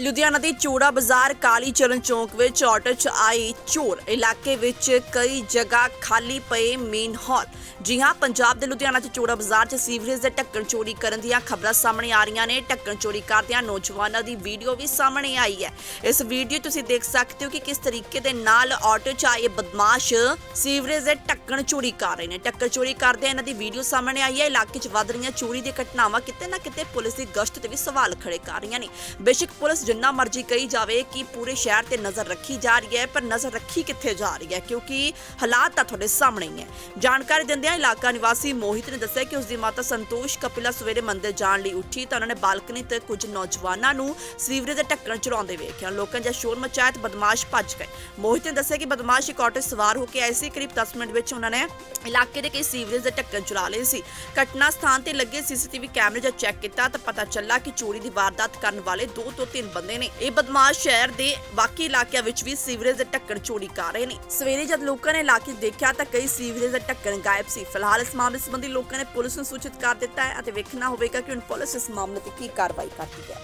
ਲੁਧਿਆਣਾ ਦੇ ਚੋੜਾ ਬਾਜ਼ਾਰ ਕਾਲੀ ਚਰਨ ਚੌਂਕ ਵਿੱਚ ਆਟੋ 'ਚ ਆਏ ਚੋਰ। ਇਲਾਕੇ ਵਿੱਚ ਕਈ ਜਗ੍ਹਾ ਖਾਲੀ ਪਏ ਮੇਨ ਹਾਲ। ਜੀ ਹਾਂ ਪੰਜਾਬ ਦੇ ਲੁਧਿਆਣਾ 'ਚ ਚੋੜਾ ਬਾਜ਼ਾਰ 'ਚ ਸੀਵਰੇਜ ਦੇ ਢੱਕਣ ਚੋਰੀ ਕਰਨ ਦੀਆਂ ਖਬਰਾਂ ਸਾਹਮਣੇ ਆ ਰਹੀਆਂ ਨੇ। ਢੱਕਣ ਚੋਰੀ ਕਰਦਿਆਂ ਨੌਜਵਾਨਾਂ ਦੀ ਵੀਡੀਓ ਵੀ ਸਾਹਮਣੇ ਆਈ ਹੈ। ਇਸ ਵੀਡੀਓ ਤੁਸੀਂ ਦੇਖ ਸਕਦੇ ਹੋ ਕਿ ਕਿਸ ਤਰੀਕੇ ਦੇ ਨਾਲ ਆਟੋ 'ਚ ਆਏ ਬਦਮਾਸ਼ ਸੀਵਰੇਜ ਦੇ ਢੱਕਣ ਚੋਰੀ ਕਰ ਰਹੇ ਨੇ। ਢੱਕਣ ਚੋਰੀ ਕਰਦਿਆਂ ਇਹਨਾਂ ਦੀ ਵੀਡੀਓ ਸਾਹਮਣੇ ਆਈ ਹੈ। ਇਲਾਕੇ 'ਚ ਵੱਧ ਰਹੀਆਂ ਚੋਰੀ ਦੀਆਂ ਘਟਨਾਵਾਂ ਕਿਤੇ ਨਾ ਕਿਤੇ ਪੁਲਿਸ ਦੀ ਗਸ਼ਤ ਤੇ ਵੀ ਸਵਾਲ ਖੜੇ ਕਰ ਰਹੀਆਂ ਨੇ। ਬੇਸ਼ੱਕ ਪੁਲਿਸ ਜਿੰਨਾ ਮਰਜ਼ੀ ਕਹੀ ਜਾਵੇ ਕਿ ਪੂਰੇ ਸ਼ਹਿਰ ਤੇ ਨਜ਼ਰ ਰੱਖੀ ਜਾ ਰਹੀ ਹੈ, ਪਰ ਨਜ਼ਰ ਰੱਖੀ ਕਿੱਥੇ ਜਾ ਰਹੀ ਹੈ? ਕਿਉਂਕਿ ਹਾਲਾਤ ਤਾਂ ਤੁਹਾਡੇ ਸਾਹਮਣੇ ਹੀ ਹੈ। ਜਾਣਕਾਰੀ ਦਿੰਦਿਆਂ ਇਲਾਕਾ ਨਿਵਾਸੀ ਮੋਹਿਤ ਨੇ ਦੱਸਿਆ ਕਿ ਉਸ ਦੀ ਮਾਤਾ ਸੰਤੋਸ਼ ਕਪਿਲਾ ਸਵੇਰੇ ਮੰਦਿਰ ਜਾਣ ਲਈ ਉੱਠੀ ਤਾਂ ਉਹਨਾਂ ਨੇ ਬਾਲਕਨੀ ਤੇ ਕੁਝ ਨੌਜਵਾਨਾਂ ਨੂੰ ਸੀਵਰੇਜ ਦੇ ਢੱਕਣ ਚੁਰਾਉਂਦੇ ਵੇਖਿਆ। ਲੋਕਾਂ ਜਾਂ ਸ਼ੋਰ ਮਚਾਇਆ ਤੇ ਬਦਮਾਸ਼ ਭੱਜ ਗਏ। ਮੋਹਿਤ ਨੇ ਦੱਸਿਆ ਕਿ ਬਦਮਾਸ਼ ਇੱਕ ਆਟੋ ਸਵਾਰ ਹੋ ਕੇ ਆਏ ਸੀ। ਕਰੀਬ 10 ਮਿੰਟ ਵਿੱਚ ਉਹਨਾਂ ਨੇ ਇਲਾਕੇ ਦੇ ਕਈ ਸੀਵਰੇਜ ਦੇ ਢੱਕਣ ਚੁਰਾ ਲਏ ਸੀ। ਘਟਨਾ ਸਥਾਨ ਤੇ ਲੱਗੇ ਸੀਸੀਟੀਵੀ ਕੈਮਰੇ ਜਾਂ ਚੈੱਕ ਕੀਤਾ ਤਾਂ ਪਤਾ ਚੱਲਾ ਕਿ ਚੋਰੀ ਦੀ ਵਾਰਦਾਤ ਕਰਨ ਵਾਲੇ ਦੋ ਤੋਂ ਤਿੰਨ ਬੰਦੇ ਨੇ। ਇਹ ਬਦਮਾਸ਼ ਸ਼ਹਿਰ ਦੇ ਬਾਕੀ ਇਲਾਕਿਆਂ ਵਿੱਚ ਵੀ ਸੀਵਰੇਜ ਦੇ ਢੱਕਣ ਚੋਰੀ ਕਰ ਰਹੇ ਨੇ। ਸਵੇਰੇ ਜਦ ਲੋਕਾਂ ਨੇ ਇਲਾਕੇ ਦੇਖਿਆ ਤਾਂ ਕਈ ਸੀਵਰੇਜ ਦੇ ਢੱਕਣ ਗਾਇਬ ਸੀ। ਫਿਲਹਾਲ ਇਸ ਮਾਮਲੇ ਸੰਬੰਧੀ ਲੋਕਾਂ ਨੇ ਪੁਲਿਸ ਨੂੰ ਸੂਚਿਤ ਕਰ ਦਿੱਤਾ ਹੈ ਅਤੇ ਵੇਖਣਾ ਹੋਵੇਗਾ ਕਿ ਹੁਣ ਪੁਲਿਸ ਇਸ ਮਾਮਲੇ ਤੇ ਕੀ ਕਾਰਵਾਈ ਕਰਦੀ ਹੈ।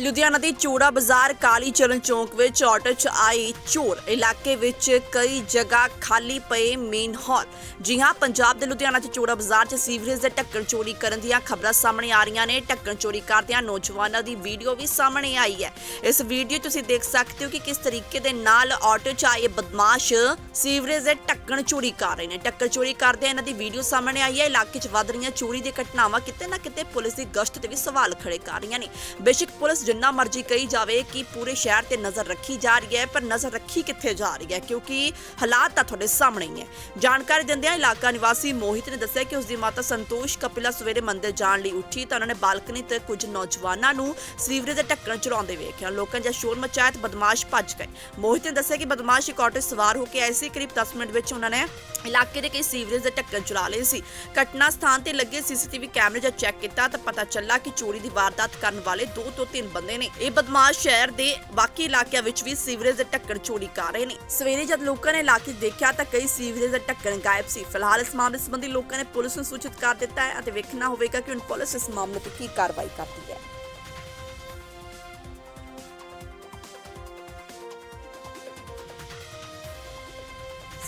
ਲੁਧਿਆਣਾ ਦੇ ਚੋੜਾ ਬਾਜ਼ਾਰ ਕਾਲੀ ਚਰਨ ਚੌਂਕ ਵਿੱਚ ਆਟੋ 'ਚ ਆਏ ਚੋਰ। ਇਲਾਕੇ ਵਿੱਚ ਕਈ ਜਗ੍ਹਾ ਖਾਲੀ ਪਏ ਮੇਨ ਹਾਲ। ਜੀ ਹਾਂ, ਪੰਜਾਬ ਦੇ ਲੁਧਿਆਣਾ 'ਚ ਚੋੜਾ ਬਾਜ਼ਾਰ 'ਚ ਸੀਵਰੇਜ ਦੇ ਢੱਕਣ ਚੋਰੀ ਕਰਨ ਦੀਆਂ ਖਬਰਾਂ ਸਾਹਮਣੇ ਆ ਰਹੀਆਂ ਨੇ। ਢੱਕਣ ਚੋਰੀ ਕਰਦਿਆਂ ਨੌਜਵਾਨਾਂ ਦੀ ਵੀਡੀਓ ਵੀ ਸਾਹਮਣੇ ਆਈ ਹੈ। ਇਸ ਵੀਡੀਓ ਤੁਸੀਂ ਦੇਖ ਸਕਦੇ ਹੋ ਕਿ ਕਿਸ ਤਰੀਕੇ ਦੇ ਨਾਲ ਆਟੋ 'ਚ ਆਏ ਬਦਮਾਸ਼ ਸੀਵਰੇਜ ਦੇ ਢੱਕਣ ਚੋਰੀ ਕਰ ਰਹੇ ਨੇ। ਢੱਕਣ ਚੋਰੀ ਕਰਦਿਆਂ ਇਹਨਾਂ ਦੀ ਵੀਡੀਓ ਸਾਹਮਣੇ ਆਈ ਹੈ। ਇਲਾਕੇ 'ਚ ਵੱਧ ਰਹੀਆਂ ਚੋਰੀ ਦੀਆਂ ਘਟਨਾਵਾਂ ਕਿਤੇ ਨਾ ਕਿਤੇ ਪੁਲਿਸ ਦੀ ਗਸ਼ਤ ਤੇ ਵੀ ਸਵਾਲ ਖੜੇ ਕਰ ਰਹੀਆਂ ਨੇ। ਬੇਸ਼ੱਕ ਪੁਲਿਸ ਜਿੰਨਾ ਮਰਜ਼ੀ ਕਹੀ ਜਾਵੇ ਕਿ ਪੂਰੇ ਸ਼ਹਿਰ ਤੇ ਨਜ਼ਰ ਰੱਖੀ ਜਾ ਰਹੀ ਹੈ, ਪਰ ਨਜ਼ਰ ਰੱਖੀ ਕਿੱਥੇ ਜਾ ਰਹੀ ਹੈ? ਕਿਉਂਕਿ ਹਾਲਾਤ ਤਾਂ ਤੁਹਾਡੇ ਸਾਹਮਣੇ ਹੀ ਹੈ। ਜਾਣਕਾਰੀ ਦਿੰਦਿਆਂ ਇਲਾਕਾ ਨਿਵਾਸੀ ਮੋਹਿਤ ਨੇ ਦੱਸਿਆ ਕਿ ਉਸ ਦੀ ਮਾਤਾ ਸੰਤੋਸ਼ ਕਪਿਲਾ ਸਵੇਰੇ ਮੰਦਿਰ ਜਾਣ ਲਈ ਉੱਠੀ ਤਾਂ ਉਹਨਾਂ ਨੇ ਬਾਲਕਨੀ ਤੇ ਕੁਝ ਨੌਜਵਾਨਾਂ ਨੂੰ ਸੀਵਰੇਜ ਦੇ ਢੱਕਣ ਚੁਰਾਉਂਦੇ ਵੇਖਿਆ। ਲੋਕਾਂ ਦਾ ਸ਼ੋਰ ਮਚਾਇਆ ਤੇ ਬਦਮਾਸ਼ ਭੱਜ ਗਏ। ਮੋਹਿਤ ਨੇ ਦੱਸਿਆ ਕਿ ਬਦਮਾਸ਼ ਇੱਕ ਆਟੋ ਸਵਾਰ ਹੋ ਕੇ ਆਏ ਸੀ। ਕਰੀਬ 10 ਮਿੰਟ ਵਿੱਚ ਉਹਨਾਂ ਨੇ ਇਲਾਕੇ ਦੇ ਕਈ ਸੀਵਰੇਜ ਦੇ ਢੱਕਣ ਚੁਰਾ ਲਏ ਸੀ। ਘਟਨਾ ਸਥਾਨ ਤੇ ਲੱਗੇ ਸੀਸੀਟੀਵੀ ਕੈਮਰੇ ਜਾਂ ਚੈੱਕ ਕੀਤਾ ਤਾਂ ਪਤਾ ਚੱਲਾ ਕਿ ਚੋਰੀ ਦੀ ਵਾਰਦਾਤ ਕਰਨ ਵਾਲੇ ਦੋ ਤੋਂ ਤਿੰਨ ਬੰਦੇ ਨੇ। ਇਹ ਬਦਮਾਸ਼ ਸ਼ਹਿਰ ਦੇ ਬਾਕੀ ਇਲਾਕਿਆਂ ਵਿੱਚ ਵੀ ਸੀਵਰੇਜ ਦੇ ਢੱਕਣ ਚੋਰੀ ਕਰ ਰਹੇ ਨੇ। ਸਵੇਰੇ ਜਦ ਲੋਕਾਂ ਨੇ ਇਲਾਕੇ ਦੇਖਿਆ ਤਾਂ ਕਈ ਸੀਵਰੇਜ ਦੇ ਢੱਕਣ ਗਾਇਬ ਸੀ। ਫਿਲਹਾਲ ਇਸ ਮਾਮਲੇ ਸੰਬੰਧੀ ਲੋਕਾਂ ਨੇ ਪੁਲਿਸ ਨੂੰ ਸੂਚਿਤ ਕਰ ਦਿੱਤਾ ਹੈ ਅਤੇ ਵੇਖਣਾ ਹੋਵੇਗਾ ਕਿ ਹੁਣ ਪੁਲਿਸ ਇਸ ਮਾਮਲੇ ਤੇ ਕੀ ਕਾਰਵਾਈ ਕਰਦੀ ਹੈ।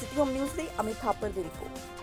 ਸਿਟੀ ਹੋਮ ਨਿਊਜ਼ ਲਈ ਅਮਿਤ ਥਾਪਰ ਦੀ ਰਿਪੋਰਟ।